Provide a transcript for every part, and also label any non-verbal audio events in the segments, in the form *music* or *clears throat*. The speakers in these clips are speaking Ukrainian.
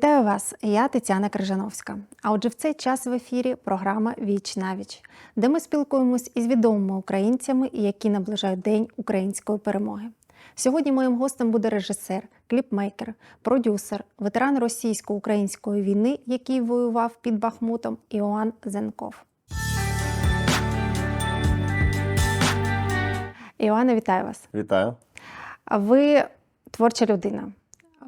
Вітаю вас! Я Тетяна Крижановська. А отже, в цей час в ефірі програма Віч на віч, де ми спілкуємось із відомими українцями, які наближають День української перемоги. Сьогодні моїм гостем буде режисер, кліпмейкер, продюсер, ветеран російсько-української війни, який воював під Бахмутом, Іоанн Зенков. Іоанне, вітаю вас! Вітаю. Ви творча людина,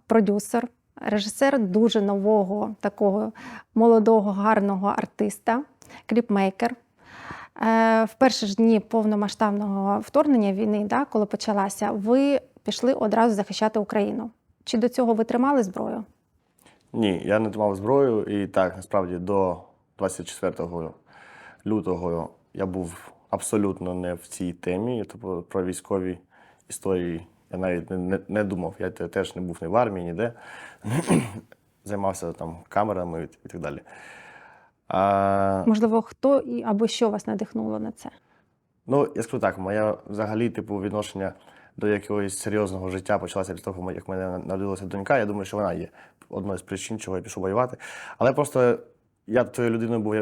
продюсер, режисер дуже нового, такого молодого, гарного артиста, кліпмейкер. Е, В перші ж дні повномасштабного вторгнення війни, да, коли почалася, ви пішли одразу захищати Україну. Чи до цього ви тримали зброю? Ні, я не тримав зброю, і так, насправді, до 24 лютого я був абсолютно не в цій темі. Тобто про військові історії я навіть не, не, не думав. Я теж не був ні в армії, ніде. *clears throat* Займався там камерами і, і так далі. А, Можливо, хто і або що вас надихнуло на це? Ну, я скажу так, моє взагалі, типу, відношення до якогось серйозного життя почалося після того, як в мене народилася донька. Я думаю, що вона є одною з причин, чого я пішов воювати. Але просто я тою людиною був,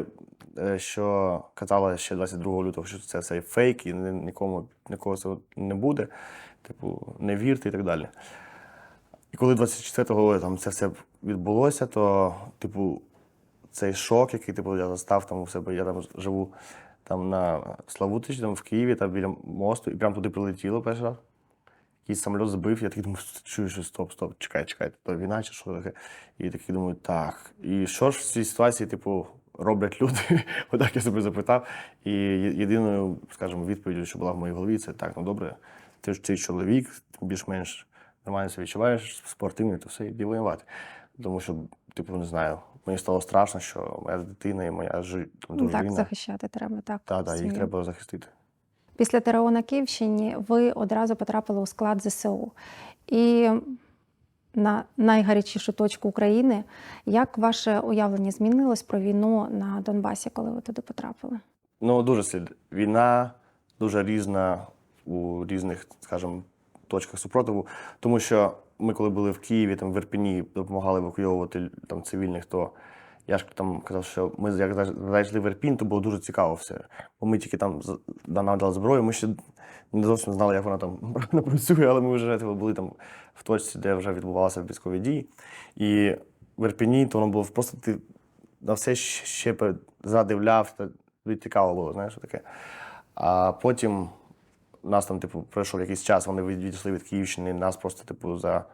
е, що казала ще 22 лютого, що це все фейк, і нікому нікого цього не буде. Типу, не вірте і так далі. І коли 24-го там це все відбулося, то, типу, цей шок, який типу, я застав там у себе, я там живу там на Славутичі, там в Києві, там біля мосту, і прямо туди прилетіло перший раз. Якийсь самоліт збив, я такий думаю, чую, що стоп, стоп, чекай, чекай, то війна чи що таке. І такий думаю, так. І що ж в цій ситуації, типу, роблять люди? *laughs* Отак я себе запитав. І єдиною, скажімо, відповіддю, що була в моїй голові, це так, ну добре, ти ж цей чоловік, більш-менш нормально себе відчуваєш, спортивний, то все, іди воювати. Тому що, типу, не знаю, мені стало страшно, що моя дитина і моя жи... Ну, так, дружина. захищати треба. Так, Та, та, їх треба захистити. Після ТРО на Київщині ви одразу потрапили у склад ЗСУ. І на найгарячішу точку України. Як ваше уявлення змінилось про війну на Донбасі, коли ви туди потрапили? Ну, дуже слід. Війна дуже різна у різних, скажімо, точках супротиву. Тому що ми, коли були в Києві, там в Ірпіні, допомагали евакуйовувати там цивільних, то я ж там казав, що ми як зайшли в Ірпінь, то було дуже цікаво все. Бо ми тільки там з- да, нам дали зброю, ми ще не зовсім знали, як вона там *laughs* працює, але ми вже типу, були там в точці, де вже відбувалися військові дії. І в Ірпіні, то воно було просто ти на все ще пе- задивлявся, цікаво було, знаєш, таке. А потім нас там, типу, пройшов якийсь час, вони від- відійшли від Київщини, нас просто, типу, за...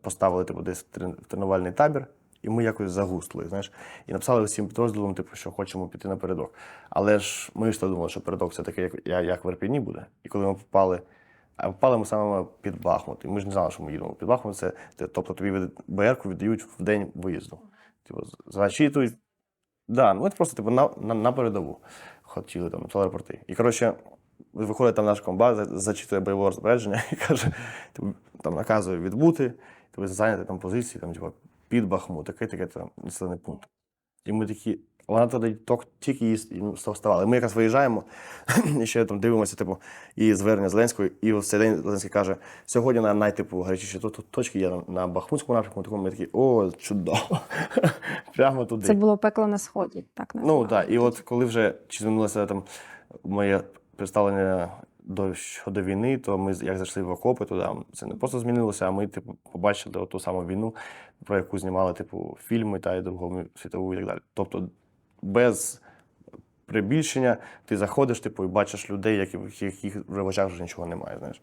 поставили типу, десь в тренувальний табір, і ми якось загусли, знаєш. І написали всім підрозділам, типу, що хочемо піти на передок. Але ж ми ж думали, що передок це таке, як, як в Ірпіні буде. І коли ми попали, а попали ми саме під Бахмут. І ми ж не знали, що ми їдемо під Бахмут. Це, тобто тобі від БР-ку віддають в день виїзду. Типу, зачитують. Да, ну, ми просто типу, на, на, на передову хотіли там телерепорти. І коротше, виходить там наш комбат, зачитує бойове розпорядження і каже, типу, там наказує відбути, типу, зайняти там позиції, там, типу, під Бахмут, таке, таке там населений пункт. І ми такі, вона тоді тільки її і, ну, вставали. Ми якраз виїжджаємо *clears throat* і ще там дивимося, типу, і звернення Зеленського, і в цей день Зеленський каже: сьогодні на найтипу гарячіші то- то- точки є на, Бахмутському напрямку, такому ми такі, о, чудово. *laughs* Прямо туди. Це було пекло на сході, так Ну так, і от коли вже чи змінилося там моє представлення до щодо війни, то ми як зайшли в окопи туди, це не просто змінилося, а ми типу побачили ту саму війну, про яку знімали типу фільми та й Другу світову і так далі. Тобто без прибільшення ти заходиш, типу, і бачиш людей, які, яких в очах вже нічого немає, знаєш.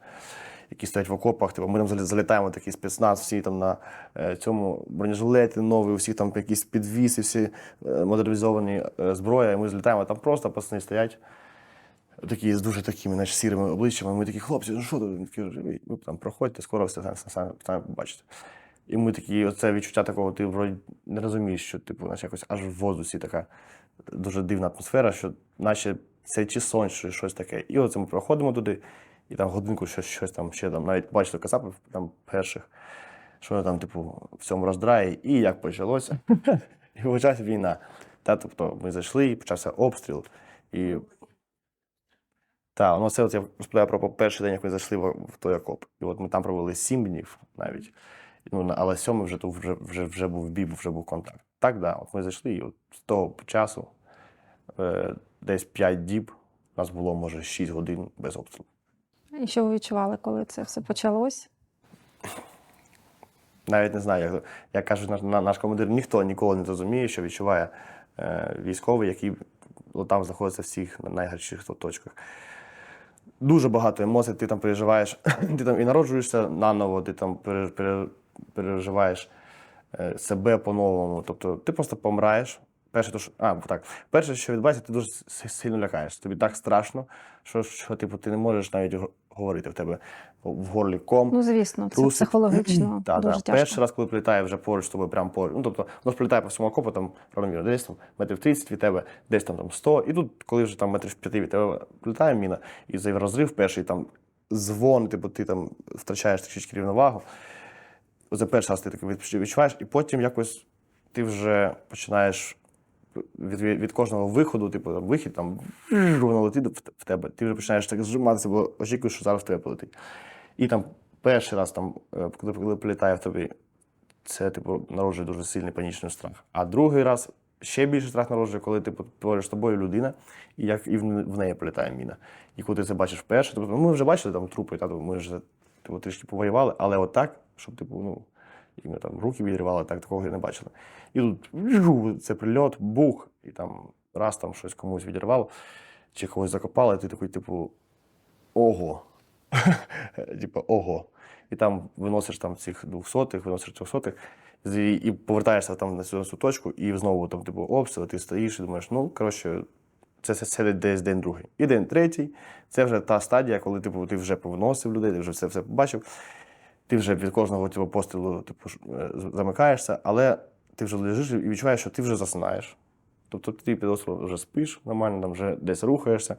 Які стоять в окопах, типу, ми там залітаємо такий спецназ, всі там на е, цьому бронежилети нові, у всіх там якісь підвіси, всі е, модернізовані е, зброя, і ми злітаємо, там просто пацани стоять. Такі з дуже такими, знаєш, сірими обличчями. Ми такі, хлопці, ну що тут? Він такий, «Ви- там проходьте, скоро все самі, самі, самі побачите. І ми такі, оце відчуття такого, ти вроді не розумієш, що типу, знаєш, якось аж в воздусі така дуже дивна атмосфера, що наче це чи сон, чи щось таке. І оце ми проходимо туди, і там годинку щось, щось там ще там, навіть бачили кацапів там перших, що там, типу, в цьому роздраї, і як почалося. *laughs* І почалася війна. Та, тобто ми зайшли, і почався обстріл. І так, ну це от я розповідаю про перший день, як ми зайшли в, в той окоп. І от ми там провели сім днів навіть. Ну, але сьомий вже, тут вже, вже, вже був бій, вже був контакт. Так, да. От ми зайшли, і от з того часу е, десь 5 діб, у нас було, може, 6 годин без обстрілу. І що ви відчували, коли це все почалось? Навіть не знаю, як, як каже наш, наш командир, ніхто ніколи не зрозуміє, що відчуває е, військовий, який там знаходиться в всіх найгарячіших точках. Дуже багато емоцій, ти там переживаєш, *laughs* ти там і народжуєшся наново, ти там пере, пере, переживаєш е, себе по-новому. Тобто ти просто помираєш. Перше, то, що, а, так. Перше, що відбувається, ти дуже сильно лякаєш. Тобі так страшно, що, що типу, ти не можеш навіть говорити в тебе в горлі ком. Ну, звісно, це психологічно *clears throat* Так, дуже тяжко. Перший раз, коли прилітає вже поруч з тобою, прямо поруч. Ну, тобто, воно ж прилітає по всьому окопу, там равномірно, десь там метрів 30 від тебе, десь там, там 100. І тут, коли вже там метрів 5 від тебе прилітає міна, і цей розрив перший там дзвон, типу, ти там втрачаєш трішечки рівновагу. Оце перший раз ти таке відч- відчуваєш, і потім якось ти вже починаєш від, від, кожного виходу, типу там вихід, там воно летить в, тебе. Ти вже починаєш так зжиматися, бо очікуєш, що зараз в тебе полетить. І там перший раз, там, е, коли, коли прилітає в тобі, це типу народжує дуже сильний панічний страх. А другий раз ще більше страх народжує, коли типу поруч з тобою людина, і як і в, неї прилітає міна. І коли ти це бачиш вперше, тобто ну, ми вже бачили там трупи, та, ми вже типу, трішки повоювали, але отак, щоб типу, ну, і ми там руки відривали, так такого не бачили. І тут це прильот, бух, і там раз там щось комусь відірвало, чи когось закопали, і ти такий, типу, ого. *laughs* Типу, ого. І там виносиш там цих двохсотих, виносиш трьохсотих, і, повертаєшся там на цю, точку, і знову там, типу, обстріл, ти стоїш і думаєш, ну, коротше, це, це десь день другий. І день третій це вже та стадія, коли типу, ти вже повиносив людей, ти вже все, все побачив. Ти вже від кожного типу, пострілу типу, е, замикаєшся, але ти вже лежиш і відчуваєш, що ти вже засинаєш. Тобто ти під острілом вже спиш нормально, там вже десь рухаєшся.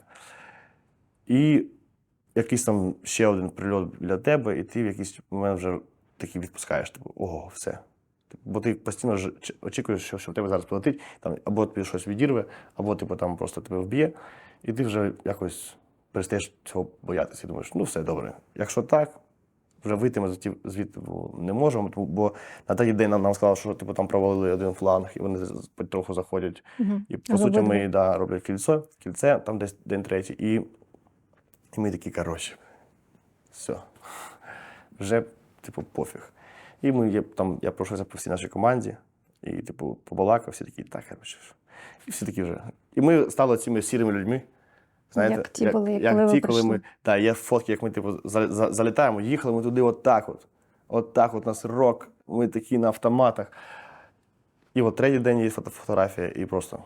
І якийсь там ще один прильот для тебе, і ти в якийсь момент вже такий відпускаєш, типу, ого, все. Типу, Бо ти постійно очікуєш, що, що в тебе зараз полетить, там, або тобі щось відірве, або типу, там просто тебе вб'є, і ти вже якось перестаєш цього боятися. І думаєш, ну все добре. Якщо так, вже вийти ми звідти, не можемо, тому- бо на той день нам, нам сказали, що типу, там провалили один фланг, і вони потроху заходять. Мгм. І по суті, ми да, роблять кільце, кільце, там десь день третій, і, і ми такі, коротше, все. Вже, типу, пофіг. І ми є, там, я пройшовся по всій нашій команді, і, типу, побалакав, всі такі, так, коротше. І всі такі вже. І ми стали цими сірими людьми. Знаєте, Як ті були, як коли ви ті, коли ми. прийшли. Так, є фотки, як ми типу, за, за, залітаємо, їхали ми туди отак от. От так от у нас рок, ми такі на автоматах. І от третій день є фото, фотографія, і просто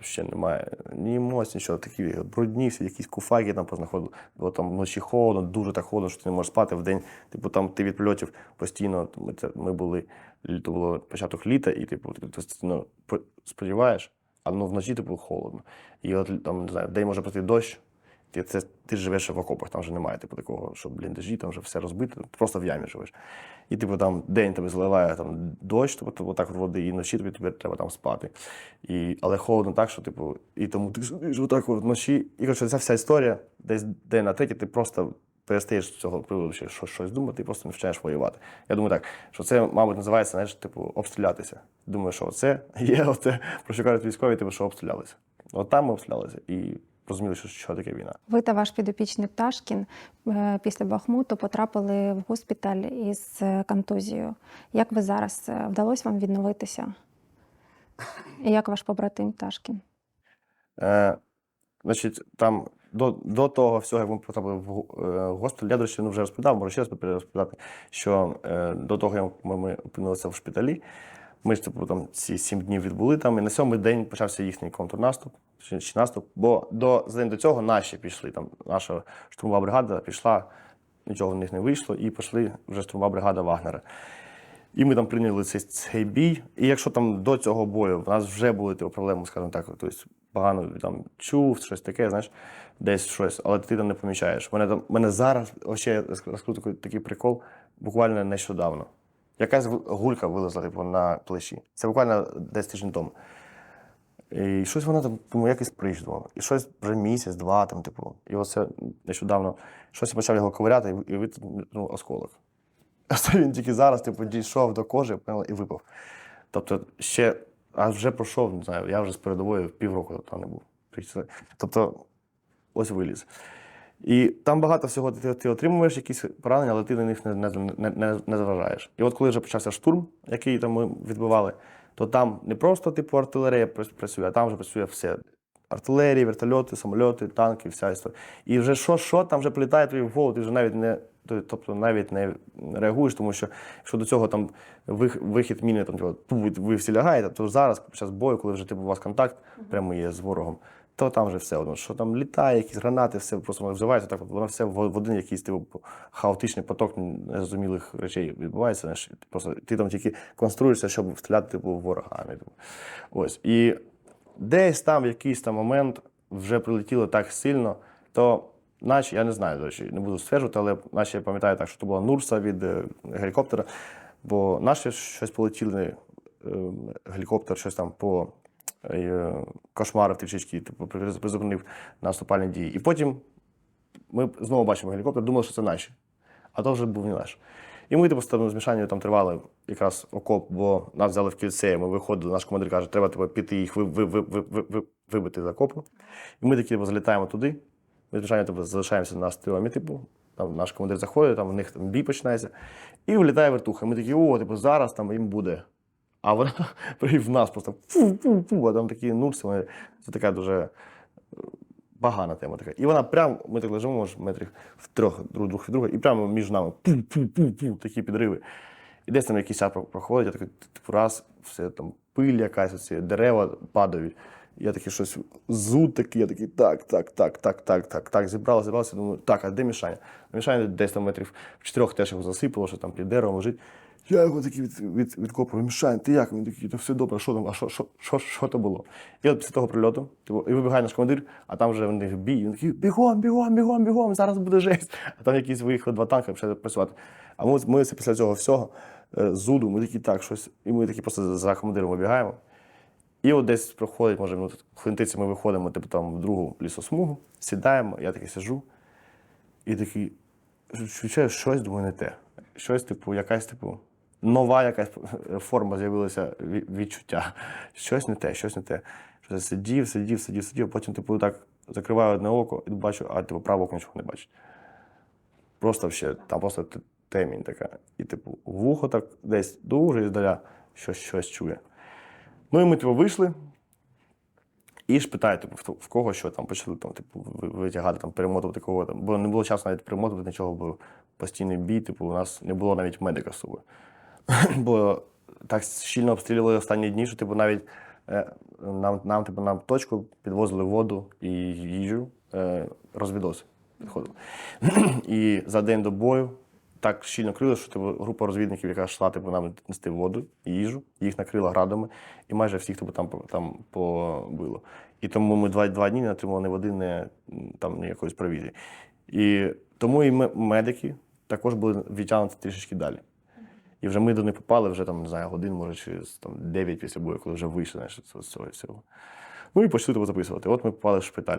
ще немає ні емоцій, нічого. Такі брудні, всі якісь куфаки там познаходили. Бо там вночі холодно, дуже так холодно, що ти не можеш спати в день. Типу там ти від польотів постійно. Ми, це, ми були, літо було початок літа, і типу, ти постійно по- сподіваєш, а ну вночі типу холодно. І от там, не знаю, день може пройти дощ. Ти, це, ти живеш в окопах, там вже немає типу, такого, що бліндажі, там вже все розбито, ти просто в ямі живеш. І типу там день тебе зливає там, дощ, тобто отак от води, і вночі тобі, тобі треба там спати. І, але холодно так, що типу, і тому ти сидиш отак вночі. І коротше, ця вся історія, десь день на третій, ти просто перестаєш з цього приводу ще щось, щось думати, і просто не вчаєш воювати. Я думаю так, що це, мабуть, називається, знаєш, типу, обстрілятися. Думаю, що це *laughs* є оце, про що кажуть військові, типу, що обстрілялися. От там ми обстрілялися і розуміли, що, що таке війна. Ви та ваш підопічний Пташкін е, після Бахмуту потрапили в госпіталь із е, контузією. Як ви зараз е, вдалося вам відновитися? І як ваш побратим Пташкін? Е, значить, там до, до того всього, як ми потрапили в е, госпіталь, я, до речі, ну, вже розповідав, можу ще раз розповідати, що е, до того, як ми, ми опинилися в шпиталі, ми ж типу, там ці сім днів відбули там, і на сьомий день почався їхній контрнаступ чи, чи наступ. Бо до, за день до цього наші пішли. Там наша штурмова бригада пішла, нічого в них не вийшло, і пішли вже штурмова бригада Вагнера. І ми там прийняли цей, цей бій. І якщо там до цього бою в нас вже були ті проблеми, скажімо так, тобто погано там чув, щось таке, знаєш, десь щось, але ти там не помічаєш. Мене там мене зараз ще я такий, прикол, буквально нещодавно. Якась гулька вилазила типу, на плечі. Це буквально десь тиждень тому. І щось вона там, тому якийсь прийшло. І щось вже місяць, два, там, типу. І оце нещодавно щось почав його ковиряти і витягнув осколок. *laughs* Це він тільки зараз, типу, дійшов до кожи і випав. Тобто, ще, а вже пройшов, не знаю, я вже з передової півроку там не був. Тобто, ось виліз. І там багато всього ти, ти отримуєш якісь поранення, але ти на них не, не, не, не, зважаєш. І от коли вже почався штурм, який там ми відбивали, то там не просто типу артилерія працює, а там вже працює все. Артилерія, вертольоти, самольоти, танки, вся історія. І вже що, що там вже прилітає тобі в голову, ти вже навіть не, тобто навіть не реагуєш, тому що якщо до цього там вихід міни, там типу, ви- ви всі лягаєте, то зараз, під час бою, коли вже типу, у вас контакт прямо є з ворогом, то там вже все одно, що там літає, якісь гранати, все просто воно вживається, так воно все в один якийсь типу, хаотичний поток незрозумілих речей відбувається. Знаєш, просто ти там тільки конструєшся, щоб стріляти типу, в ворога. Типу. Ось. І десь там в якийсь там момент вже прилетіло так сильно, то наче, я не знаю, до речі, не буду стверджувати, але наче я пам'ятаю так, що це була Нурса від е, гелікоптера, бо наші щось полетіли, е, гелікоптер щось там по е, кошмарив трішечки, типу, при- призупинив наступальні дії. І потім ми знову бачимо гелікоптер, думали, що це наші, а то вже був не наш. І ми типу, з там змішанням там тривали якраз окоп, бо нас взяли в кільце, і ми виходили, наш командир каже, треба типу, піти їх ви, ви, ви, ви, ви, ви, вибити з окопу. І ми такі типу, залітаємо туди, ми звичайно типу, залишаємося на стрілами, типу, там наш командир заходить, там в них там бій починається, і влітає вертуха. Ми такі, о, типу, зараз там їм буде. А вона *laughs* в нас просто фу-фу-фу, а там такі нурси, це така дуже погана тема така. І вона прямо, ми так лежимо, може, метрів в трьох друг, друг від друга, і прямо між нами пу-пу-пу-пу, такі підриви. І десь там якийсь час проходить, я такий, типу, раз, все там пиль якась, оці дерева падають. Я такий щось зуд такий, я такий, так, так, так, так, так, так, так, зібралося, зібралося, думаю, так, а де Мішаня? А Мішаня десь там метрів в чотирьох теж його засипало, що там під деревом лежить. Я його такий від, від, відкопую, Мішань, ти як? Він такий, то все добре, що там, а що, що, що, що то було? І от після того прильоту, типу, і вибігає наш командир, а там вже в них бій, він такий, бігом, бігом, бігом, бігом, зараз буде жесть. А там якісь виїхали два танки, почали працювати. А ми, ми після цього всього, е, зуду, ми такі так, щось, і ми такі просто за командиром вибігаємо. І от десь проходить, може, минут хвилинтиці ми виходимо, типу, там в другу лісосмугу, сідаємо, я такий сижу, і такий, відчуваю, щось думаю, не те. Щось, типу, якась, типу, нова якась форма з'явилася відчуття. Щось не те, щось не те. Що я сидів, сидів, сидів, сидів, потім, типу, так закриваю одне око і бачу, а типу, праве око нічого не бачить. Просто ще, там просто темінь така. І, типу, вухо так десь дуже іздаля щось, щось чує. Ну і ми типу, вийшли. І ж питаю, типу, в кого що там почали там, типу, витягати, там, перемотувати кого там. Бо не було часу навіть перемотувати нічого, бо постійний бій, типу, у нас не було навіть медика з собою. *laughs* бо так щільно обстрілювали останні дні, що типу, навіть е, нам, нам, типу, нам точку підвозили воду і їжу, е, розвідоси підходили. *clears throat* і за день до бою так щільно крили, що типу, група розвідників, яка йшла типу, нам нести воду і їжу, їх накрила градами, і майже всіх типу, там, там побило. І тому ми два, два дні не отримали води, ні там, ні якоїсь провізії. І тому і медики також були відтягнуті трішечки далі. І вже ми до них попали вже там, не знаю, годин, може, через там, 9 після бою, коли вже вийшли знаєш, з цього всього. Ну і почали тебе записувати. От ми попали в шпиталь.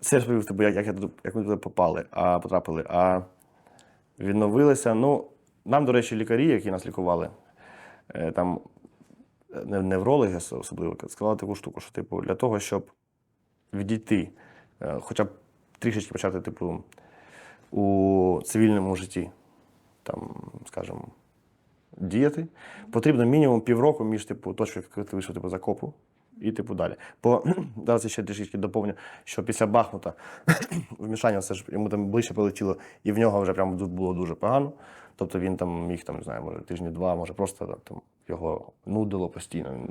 Це розповів тобі, як, як, як ми туди попали, а потрапили. А відновилися. Ну, нам, до речі, лікарі, які нас лікували, е, там неврологи особливо, сказали таку штуку, що типу, для того, щоб відійти, е, хоча б трішечки почати, типу, у цивільному житті, там, скажімо, діяти, потрібно мінімум півроку між типу, точкою, коли ти вийшов типу, з окопу, і типу далі. Бо *clears throat* зараз я ще трішки доповню, що після Бахмута *clears throat* вмішання все ж йому там ближче полетіло, і в нього вже прямо було дуже погано. Тобто він там міг там, не знаю, може тижні два, може просто там його нудило постійно.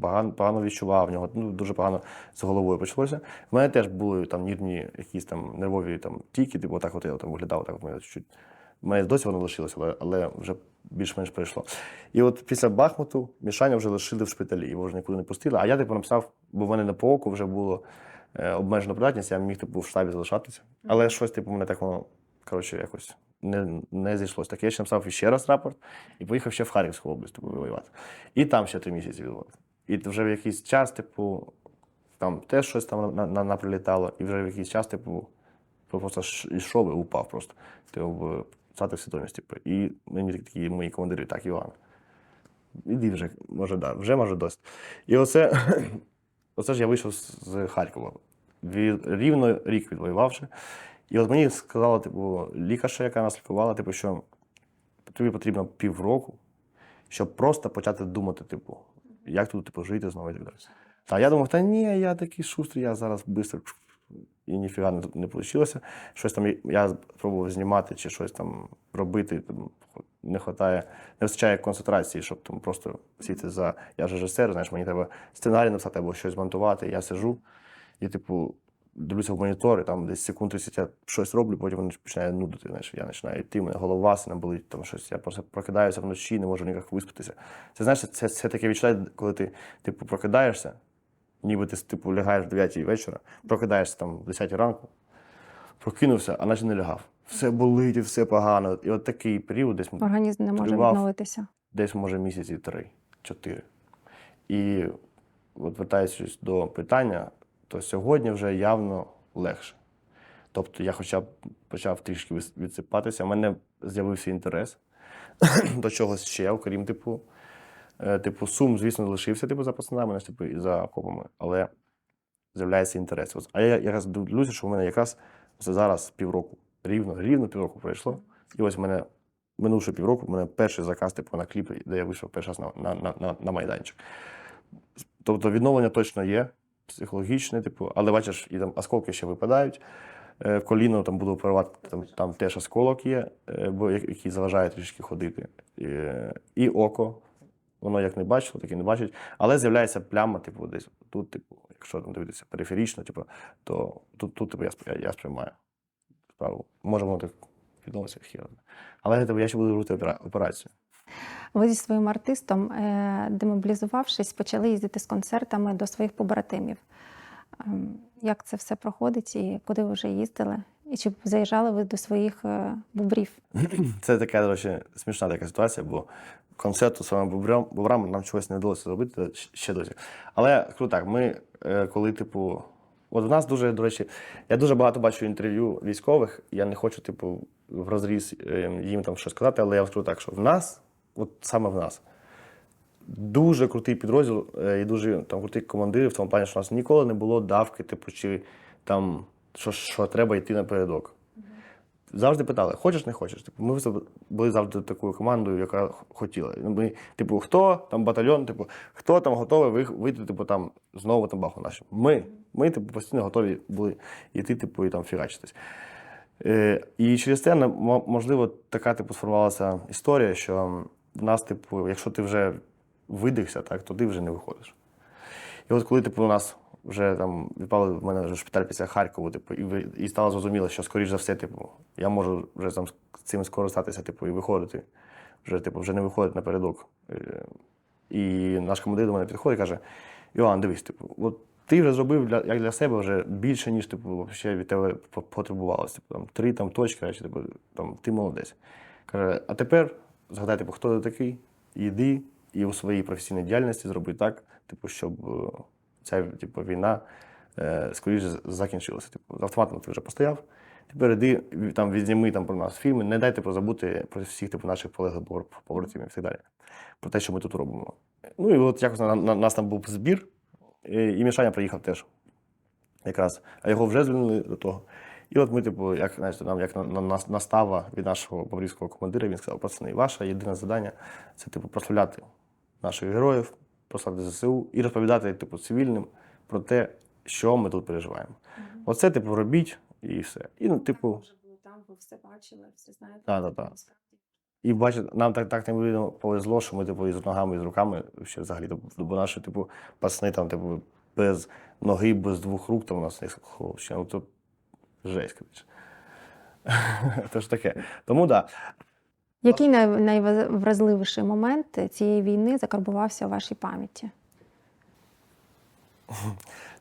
Погано, погано відчував, в нього ну, дуже погано з головою почалося. В мене теж були там нірні якісь там нервові там тіки, типу, отак от я там виглядав, так в мене чуть. У мене досі воно лишилося, але, але вже більш-менш пройшло. І от після Бахмуту Мішаня вже лишили в шпиталі, його вже нікуди не пустили. А я типу написав, бо в мене на по оку вже було е, обмежена придатність, я міг типу в штабі залишатися. Але щось, типу, мене так воно коротше якось не, не зійшлося. Так я ще написав ще раз рапорт і поїхав ще в Харківську область типу, воювати. І там ще три місяці відбував. І вже в якийсь час, типу, там теж щось там на, на, наприлітало, і вже в якийсь час, типу, просто йшов і упав просто типу, в втратив свідомість. Типу. І мені такі мої командири, так, Іван. Іди вже, може, да, вже може досить. І оце, *clears throat* оце ж я вийшов з Харкова. Рівно рік відвоювавши. І от мені сказала, типу, лікарша, яка нас лікувала, типу, що тобі потрібно півроку, щоб просто почати думати, типу, як тут типу, жити знову і так далі. Та я думав, та ні, я такий шустрий, я зараз швидко і ніфіга не, не вийшло. Щось там я спробував знімати чи щось там робити. Там, не вистачає, не вистачає концентрації, щоб там просто сіти за. Я ж режисер, знаєш, мені треба сценарій написати або щось змонтувати. Я сижу і, типу, дивлюся в монітор, і там десь секунд 30 я щось роблю, потім воно починає нудити. Знаєш, я починаю йти, мене голова сина болить, там щось. Я просто прокидаюся вночі, не можу ніяк виспатися. Це знаєш, це, це таке відчуття, коли ти типу прокидаєшся, ніби ти типу лягаєш в 9 вечора, прокидаєшся там в 10 ранку, прокинувся, а наче не лягав. Все болить, і все погано. І от такий період десь Організм не може Тривав. відновитися. десь може місяці три, чотири. І от вертаючись до питання, то сьогодні вже явно легше. Тобто я хоча б почав трішки відсипатися, у мене з'явився інтерес *clears throat* до чогось ще, окрім типу. Е, Типу, сум, звісно, лишився типу, за пацанами, типу, і за окопами, але з'являється інтерес. А я якраз дивлюся, що в мене якраз ось зараз півроку, рівно, рівно півроку пройшло. І ось в мене минувши півроку, в мене перший заказ типу, на кліп, де я вийшов перший раз на, на, на, на, майданчик. Тобто відновлення точно є, психологічне, типу, але бачиш, і там осколки ще випадають. Е, Коліно там буду оперувати, там, там теж осколок є, е, бо, який заважає трішки ходити. І око, воно як не бачило, так і не бачить. Але з'являється пляма, типу, десь тут, типу, якщо там дивитися периферічно, типу, то тут, тут типу, я, я, я сприймаю справу. Може, воно так відновиться хіра. Але типу, я ще буду робити операцію. Ви зі своїм артистом, е, демобілізувавшись, почали їздити з концертами до своїх побратимів. Ем, Як це все проходить і куди ви вже їздили? І чи заїжджали ви до своїх е, бубрів? Це така, до речі, смішна така ситуація, бо концерту з вами бобрам, бобрам нам чогось не вдалося зробити ще досі. Але кажу так, ми е, коли, типу, от в нас дуже, до речі, я дуже багато бачу інтерв'ю військових, я не хочу, типу, в розріз е, їм там щось сказати, але я вам скажу так, що в нас, от саме в нас, дуже крутий підрозділ е, і дуже там круті командири в тому плані, що у нас ніколи не було давки, типу, чи там що, що треба йти напередок. Завжди питали, хочеш, не хочеш. Типу, ми були завжди такою командою, яка хотіла. Ну, Ми, типу, хто там батальйон, типу, хто там готовий вийти, типу, там знову там баху наші. Ми, ми типу, постійно готові були йти, типу, і там фігачитись. Е, і через це, можливо, така типу сформувалася історія, що в нас, типу, якщо ти вже видихся, так, то ти вже не виходиш. І от коли типу, у нас вже там відпали в мене вже шпиталь після Харкову, типу, і, і стало зрозуміло, що скоріш за все, типу, я можу вже там з цим скористатися, типу, і виходити. Вже, типу, вже не виходить напередок. Е, І наш командир до мене підходить і каже: Іван, дивись, типу, от ти вже зробив для, як для себе вже більше, ніж типу, вообще від тебе потребувалося. Типу, там, три там, точки, речі, типу, там, ти молодець. Каже, а тепер згадай, типу, хто ти такий, іди і у своїй професійній діяльності зроби так, типу, щоб е, ця типу, війна е, скоріше закінчилася. Типу, автоматом ти вже постояв. Тепер іди там відзніми там про нас фільми, не дай типу, забути про всіх типу, наших полеглих побратимів і так далі. Про те, що ми тут робимо. Ну і от якось на, на, нас там був збір, і Мішаня приїхав теж. Якраз, а його вже звільнили до того. І от ми, типу, як знаєте, нам як на, на, настава від нашого баврійського командира, він сказав: пацани, ваше єдине завдання це типу прославляти наших героїв, прославляти ЗСУ і розповідати типу, цивільним про те, що ми тут переживаємо. Оце, типу, робіть і все. І, ну, типу, там, ви все бачили, все знаєте. Да, да, да. і бачите, нам так, так неймовірно повезло, що ми типу, і з ногами, і з руками ще взагалі. Тобто, Бо наші, типу, пацани там, типу, без ноги, без двох рук, там у нас є хлопці. Ну, то жесть, коротше. *laughs* Це ж таке. Тому так. Да. Який най- найвразливіший момент цієї війни закарбувався у вашій пам'яті?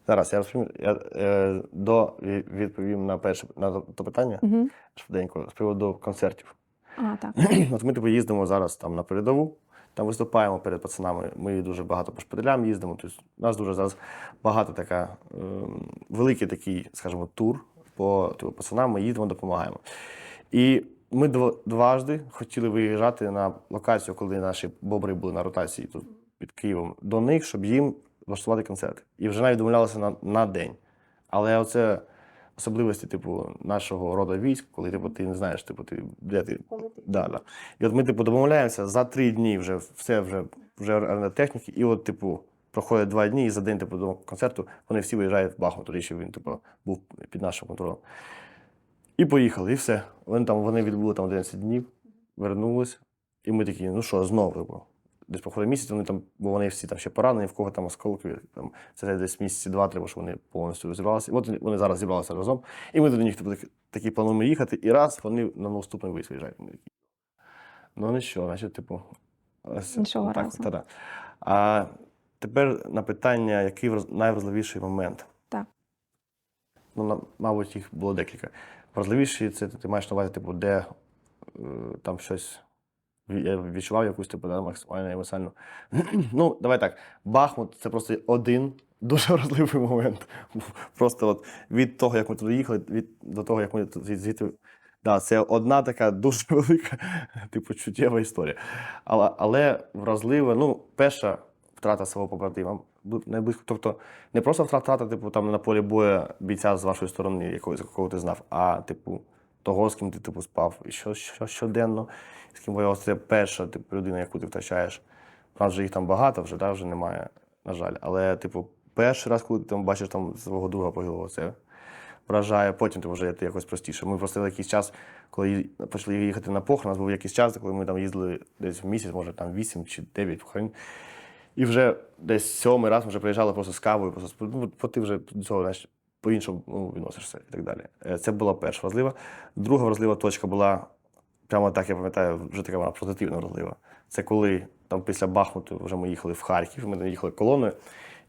Зараз я розповім. Я е, до відповім на перше на то- питання Угу. швиденько з приводу концертів. А, так. *clears throat* От ми типу, їздимо зараз там на передову, там виступаємо перед пацанами. Ми дуже багато по шпиталям їздимо. Тобто, у нас дуже зараз багато така ем, великий такий, скажімо, тур по типу, пацанам. Ми їздимо, допомагаємо. І ми дважди хотіли виїжджати на локацію, коли наші бобри були на ротації тут під Києвом, до них, щоб їм влаштувати концерт. І вже навіть домовлялися на, на день. Але оце особливості, типу, нашого роду військ, коли типу, ти не знаєш, типу, ти, де ти. Да, да. І от ми, типу, домовляємося за три дні вже все вже, вже на техніки, і от, типу, проходять два дні, і за день типу, до концерту вони всі виїжджають в Бахмут, тоді ще він типу, був під нашим контролем. І поїхали, і все. Вони там вони відбули там 11 днів, вернулись, і ми такі, ну що, знову, типу. Десь проходить місяць, вони там, бо вони всі там ще поранені, в кого там осколки. Там, це десь місяці два треба, щоб вони повністю розібралися. І от вони- зараз зібралися разом. І ми до них типу, такі, такі плануємо їхати, і раз вони на наступний виїзд виїжджають. Ми такі, Ну нічого, значить, типу, ось Іншого так, разу. та-да. А тепер на питання, який враз- найвразливіший момент? Так. Ну, на- мабуть, їх було декілька. Важливіші це ти маєш на увазі, типу, де е, там щось я відчував якусь типу, да, максимально емоціональну. *clears throat* ну, давай так. Бахмут це просто один дуже *laughs* важливий момент. Просто от від того, як ми туди їхали, від, до того, як ми тут звід- звідти. Да, це одна така дуже *laughs* велика, типу, чуттєва історія. Але, але вразлива, ну, перша втрата свого побратима. Найблизько. Тобто не просто втрата, типу, там на полі бою бійця з вашої сторони, якогось, якого ти знав, а типу, того, з ким ти типу, спав, і що, що щоденно, з ким воював. Це перша типу, людина, яку ти втрачаєш. Нас вже їх там багато, вже, да, вже немає, на жаль. Але, типу, перший раз, коли ти там бачиш там свого друга погиблого, це вражає. Потім ти вже ти якось простіше. Ми просто якийсь час, коли почали їхати на похорон, у нас був якийсь час, коли ми там їздили десь в місяць, може там 8 чи 9 похорон. І вже десь сьомий раз ми вже приїжджали просто з кавою, просто ну, бо ти вже до цього знаєш, по-іншому ну, відносишся і так далі. Е, Це була перша важлива. Друга важлива точка була, прямо так я пам'ятаю, вже така вона позитивно важлива. Це коли там після Бахмуту вже ми їхали в Харків, ми їхали колоною.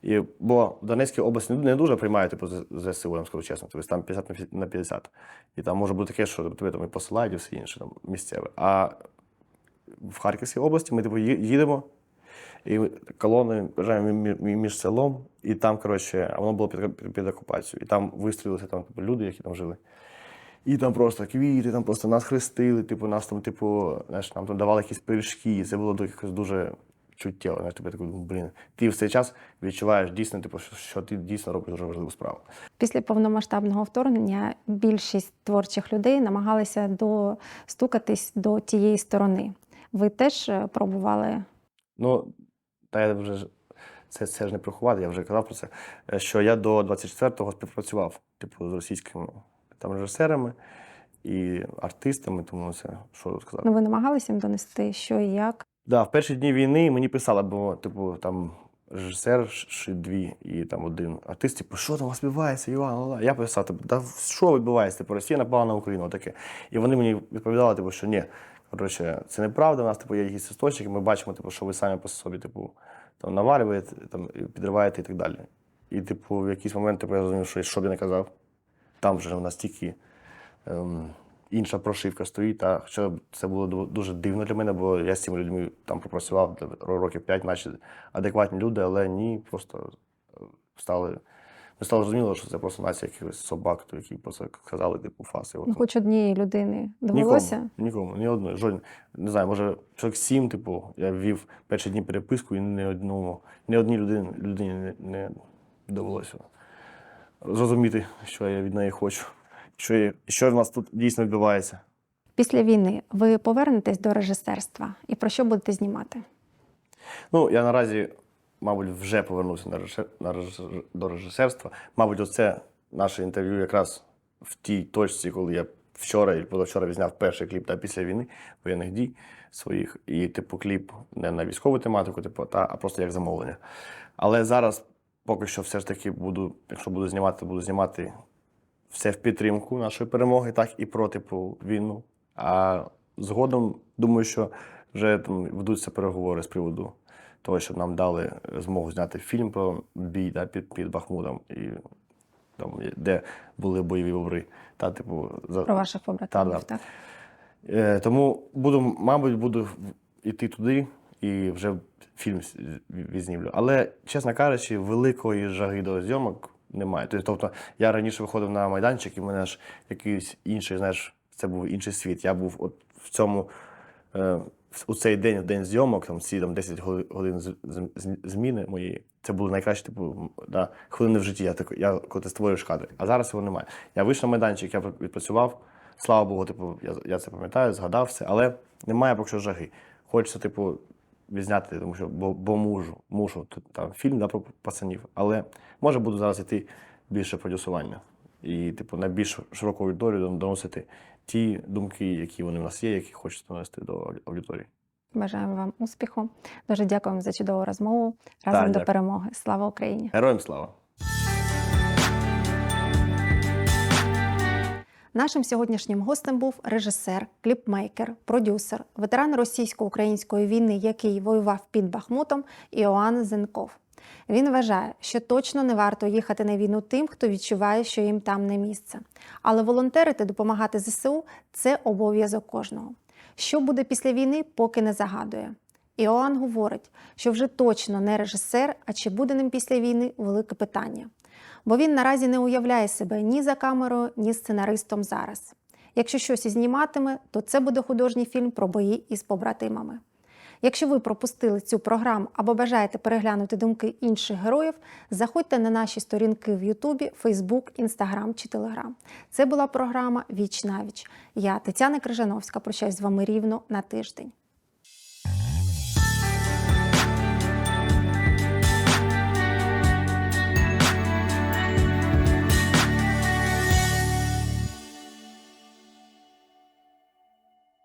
І, бо в Донецькій області не дуже приймають типу, ЗСУ, я вам скажу чесно, тобто там 50 на 50 І там може бути таке, що тебе там і посилають, і все інше там місцеве. А в Харківській області ми типу, їдемо, і мі- мі- між селом, і там, коротше, а воно було під, під, під окупацією. І там вистрілилися там, типу, люди, які там жили. І там просто квіти, там просто нас хрестили, типу, нас там, типу, знаєш, нам там давали якісь пиріжки. І це було якось дуже чуттєво. Знаєш, тобі такий, блін, ти в цей час відчуваєш дійсно, типу, що, що ти дійсно робиш дуже важливу справу. Після повномасштабного вторгнення більшість творчих людей намагалися достукатись до тієї сторони. Ви теж е, пробували Ну, та я вже це, це ж не приховати, я вже казав про це. е, Що я до 24-го співпрацював, типу, з російськими там режисерами і артистами, тому це що сказати. Ну, ви намагалися їм донести, що і як. Да, в перші дні війни мені писали, бо, типу, там режисер чи дві і там один артист, типу, що там у вас відбувається, Іван? ла-ла». Я писав, типу, да що відбувається? Типу, Росія напала на Україну, таке. І вони мені відповідали, типу, що ні, коротше, це неправда, у нас типу, є якісь істочники, ми бачимо, типу, що ви самі по собі, типу, там навалюєте, там, підриваєте і так далі. І, типу, в якийсь момент типу, я зрозумів, що що б я не казав, там вже настільки ем, інша прошивка стоїть. Та, хоча це було дуже дивно для мене, бо я з цими людьми там пропрацював років 5, наче адекватні люди, але ні, просто е, стали. Не стало зрозуміло, що це просто нація якихось собак, то які просто сказали, типу, фаси. Ну, хоч однієї людини довелося. Нікому, нікому, ні одної, жоден. Не знаю, може, чоловік сім, типу, я ввів перші дні переписку і ні одному, ні одній людині, людині не, не довелося зрозуміти, що я від неї хочу, що, я- що в нас тут дійсно відбувається. Після війни ви повернетесь до режисерства і про що будете знімати? Ну, я наразі, мабуть, вже повернувся на режисер, на режисер- до режисерства. Мабуть, оце наше інтерв'ю якраз в тій точці, коли я вчора і позавчора відзняв перший кліп та після війни воєнних дій своїх. І, типу, кліп не на військову тематику, типу, та, а просто як замовлення. Але зараз поки що все ж таки буду, якщо буду знімати, буду знімати все в підтримку нашої перемоги, так і про типу війну. А згодом думаю, що вже там ведуться переговори з приводу того, щоб нам дали змогу зняти фільм про бій да, під, під Бахмутом, і там, де були бойові бобри. Та, типу, за... Про ваших побратимів, Та-да. так? Е, тому буду, мабуть, буду йти туди і вже фільм відзнімлю. Але, чесно кажучи, великої жаги до зйомок немає. Тобто, я раніше виходив на майданчик, і в мене ж якийсь інший, знаєш, Це був інший світ. Я був от в цьому е, у цей день, в день зйомок, там ці там 10 годин зміни моєї. Це були найкращі типу, да, хвилини в житті. Я так, я коли ти створюєш кадри. А зараз його немає. Я вийшов на майданчик, я відпрацював. Слава Богу, типу, я, я це пам'ятаю, згадав все, але немає поки що жаги. Хочеться, типу, відзняти, тому що бо, бо мужу, мушу. Там фільм да, про пацанів. Але може буду зараз йти більше продюсування. І, типу, на більш широку аудиторію доносити ті думки, які вони в нас є, які хочуть донести до аудиторії. Бажаємо вам успіху. Дуже дякуємо за чудову розмову. Разом Так, до дякую. перемоги. Слава Україні! Героям слава! Нашим сьогоднішнім гостем був режисер, кліпмейкер, продюсер, ветеран російсько-української війни, який воював під Бахмутом, Іоанн Зенков. Він вважає, що точно не варто їхати на війну тим, хто відчуває, що їм там не місце. Але волонтерити, допомагати ЗСУ це обов'язок кожного. Що буде після війни, поки не загадує. Іоанн говорить, що вже точно не режисер, а чи буде ним після війни велике питання бо він наразі не уявляє себе ні за камерою, ні сценаристом зараз. Якщо щось і зніматиме, то це буде художній фільм про бої із побратимами. Якщо ви пропустили цю програму або бажаєте переглянути думки інших героїв, заходьте на наші сторінки в Ютубі, Фейсбук, Інстаграм чи Телеграм. Це була програма Віч на. Я Тетяна Крижановська. Прощаюсь з вами рівно на тиждень.